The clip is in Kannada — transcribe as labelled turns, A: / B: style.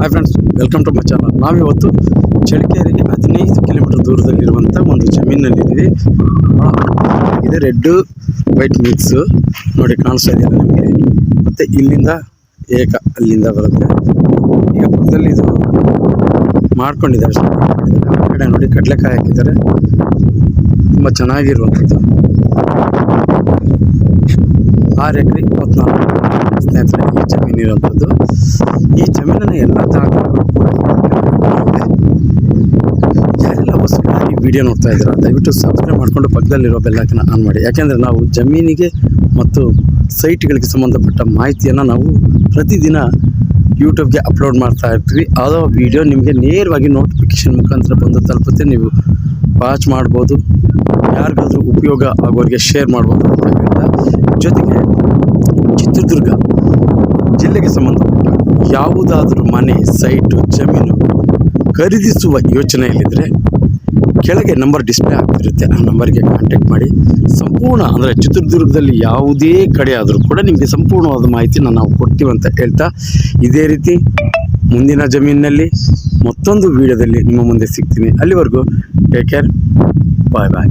A: Hi friends welcome to my channel ನಾವಿವತ್ತು ಚಳಿಕೇರಿಗೆ ಹದಿನೈದು ಕಿಲೋಮೀಟರ್ ದೂರದಲ್ಲಿರುವಂಥ ಒಂದು ಜಮೀನಲ್ಲಿದ್ದೀವಿ. ಇದೆ ರೆಡ್, ವೈಟ್ ಮಿಕ್ಸು ನೋಡಿ ಕಾಣಿಸ್ತಾ ಇದೆಯಲ್ಲ ನಿಮಗೆ. ಮತ್ತು ಇಲ್ಲಿಂದ ಏಕ ಅಲ್ಲಿಂದ ಬರುತ್ತೆ. ಈಗ ಪಕ್ಕದಲ್ಲಿ ಇದು ಮಾಡ್ಕೊಂಡಿದ್ದಾರೆ. ಕಡೆ ನೋಡಿ ಕಡಲೆಕಾಯಿ ಹಾಕಿದ್ದಾರೆ. ತುಂಬ ಚೆನ್ನಾಗಿರುವಂಥದ್ದು. ಆರು ಎಕರೆ ಇಪ್ಪತ್ನಾಲ್ಕು ಸ್ನೇಹಿತರೆ ಈ ಜಮೀನಿರುವಂಥದ್ದು. ಈ ಜಮೀನನ್ನು ವಿಡಿಯೋ ನೋಡ್ತಾ ಇದ್ದೀರಾ? ದಯವಿಟ್ಟು ಸಬ್ಸ್ಕ್ರೈಬ್ ಮಾಡಿಕೊಂಡು ಪಕ್ಕದಲ್ಲಿರೋ ಬೆಲ್ಲೈಕನ್ನ ಆನ್ ಮಾಡಿ. ಯಾಕೆಂದರೆ ನಾವು ಜಮೀನಿಗೆ ಮತ್ತು ಸೈಟ್ಗಳಿಗೆ ಸಂಬಂಧಪಟ್ಟ ಮಾಹಿತಿಯನ್ನು ನಾವು ಪ್ರತಿದಿನ ಯೂಟ್ಯೂಬ್ಗೆ ಅಪ್ಲೋಡ್ ಮಾಡ್ತಾ ಇರ್ತೀವಿ. ಅದೋ ವಿಡಿಯೋ ನಿಮಗೆ ನೇರವಾಗಿ ನೋಟಿಫಿಕೇಶನ್ ಮುಖಾಂತರ ಬಂದು ತಲುಪುತ್ತೆ. ನೀವು ವಾಚ್ ಮಾಡ್ಬೋದು. ಯಾರಿಗಾದರೂ ಉಪಯೋಗ ಆಗೋರಿಗೆ ಶೇರ್ ಮಾಡ್ಬೋದು ಅಂತ ಹೇಳ್ತಾ ಜೊತೆಗೆ ಚಿತ್ರದುರ್ಗ ಜಿಲ್ಲೆಗೆ ಸಂಬಂಧಪಟ್ಟ ಯಾವುದಾದ್ರೂ ಮನೆ ಸೈಟು ಜಮೀನು ಖರೀದಿಸುವ ಯೋಚನೆಯಲ್ಲಿದ್ದರೆ ಕೆಳಗೆ ನಂಬರ್ ಡಿಸ್ಪ್ಲೇ ಆಗ್ತಿರುತ್ತೆ. ಆ ನಂಬರ್ಗೆ ಕಾಂಟ್ಯಾಕ್ಟ್ ಮಾಡಿ. ಸಂಪೂರ್ಣ ಅಂದರೆ ಚಿತ್ರದುರ್ಗದಲ್ಲಿ ಯಾವುದೇ ಕಡೆ ಆದರೂ ಕೂಡ ನಿಮಗೆ ಸಂಪೂರ್ಣವಾದ ಮಾಹಿತಿನ ನಾವು ಕೊಡ್ತೀವಿ ಅಂತ ಹೇಳ್ತಾ ಇದೇ ರೀತಿ ಮುಂದಿನ ಜಮೀನಿನಲ್ಲಿ ಮತ್ತೊಂದು ವಿಡಿಯೋದಲ್ಲಿ ನಿಮ್ಮ ಮುಂದೆ ಸಿಗ್ತೀನಿ. ಅಲ್ಲಿವರೆಗೂ ಟೇಕ್ ಕೇರ್ ಬಾಯ್ ಬಾಯ್